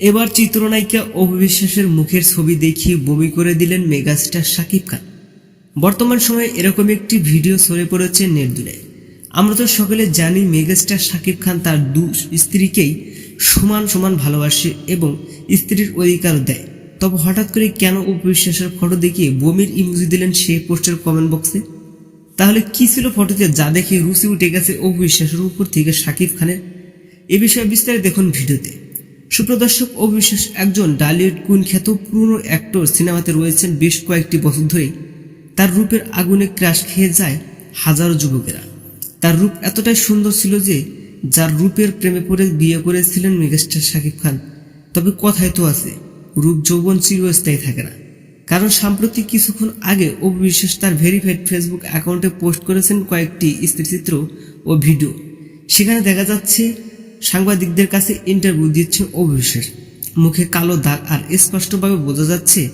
এবার চিত্রনায়িকা অবিশ্বাসের মুখের ছবি দেখিয়ে বমি করে দিলেন মেগাস্টার শাকিব খান। বর্তমান সময়ে এরকম একটি ভিডিও ছড়ে পড়েছে নেট আমরা তো সকলে জানি মেগাস্টার শাকিব খান তার দু স্ত্রীকেই সমান সমান ভালোবাসে এবং স্ত্রীর অধিকার দেয়। তবে হঠাৎ করে কেন অবিশ্বাসের ফটো দেখিয়ে বমির ইমোজি দিলেন সে পোস্টের কমেন্ট বক্সে? তাহলে কি ছিল ফটোতে যা দেখে রুচি উঠে গেছে অবিশ্বাসের উপর থেকে শাকিব খানের? এ বিষয়ে বিস্তারিত দেখুন ভিডিওতে। সুপ্রদর্শক অবিশ্বাস একজন ডালিউড কুইন খ্যাত পুরনো অ্যাক্টর সিনেমাতে রয়েছেন বেশ কয়েকটি বছর ধরেই। তার রূপের আগুনে ক্রাশ খেয়ে যায় হাজারো যুবকেরা। তার রূপ এতটাই সুন্দর ছিল যে, যার রূপের প্রেমে পড়ে বিয়ে করেছিলেন মেগাস্টার শাকিব খান। তবে কথাই তো আছে, রূপ যৌবন চিরস্থায়ী থাকে না। কারণ সাম্প্রতিক কিছুক্ষণ আগে অবিশ্বাস তার ভেরিফাইড ফেসবুক অ্যাকাউন্টে পোস্ট করেছেন কয়েকটি স্থিরচিত্র ও ভিডিও। সেখানে দেখা যাচ্ছে সাংবাদিকদের কাছে ইন্টারভিউ দিচ্ছে অবিশ্বাস মুখে কালো দাগ আর স্পষ্টভাবে বোঝা যাচ্ছে,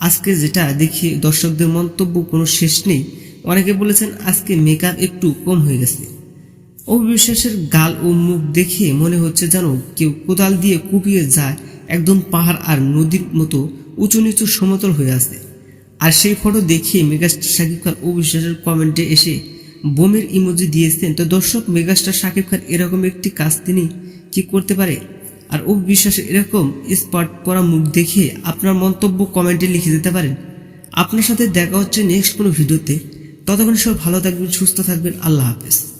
আজকে যেটা দেখে দর্শকদের মন্তব্য কোনো শেষ নেই। অনেকে বলেছেন আজকে মেকআপ একটু কম হয়ে গেছে। অবিশ্বাসের গাল ও মুখ দেখে মনে হচ্ছে যেন কেউ কোদাল দিয়ে কুপিয়ে যায়, একদম পাহাড় আর নদীর মতো উঁচু নিচু সমতল হয়ে আছে। আর সেই ফটো দেখে মেগাস্টার শাকিব খান অবিশ্বাসের কমেন্টে এসে বমির ইমোজি দিয়েছেন। তো দর্শক, মেগাস্টার শাকিব খান এরকম একটি কাজ তিনি কি করতে পারে? আর ও বিশ্বাসে এরকম স্পট করা মুখ দেখে আপনার মন্তব্য কমেন্টে লিখে দিতে পারেন। আপনার সাথে দেখা হচ্ছে নেক্সট কোনো ভিডিওতে। ততক্ষণ সব ভালো থাকবেন, সুস্থ থাকবেন। আল্লাহ হাফেজ।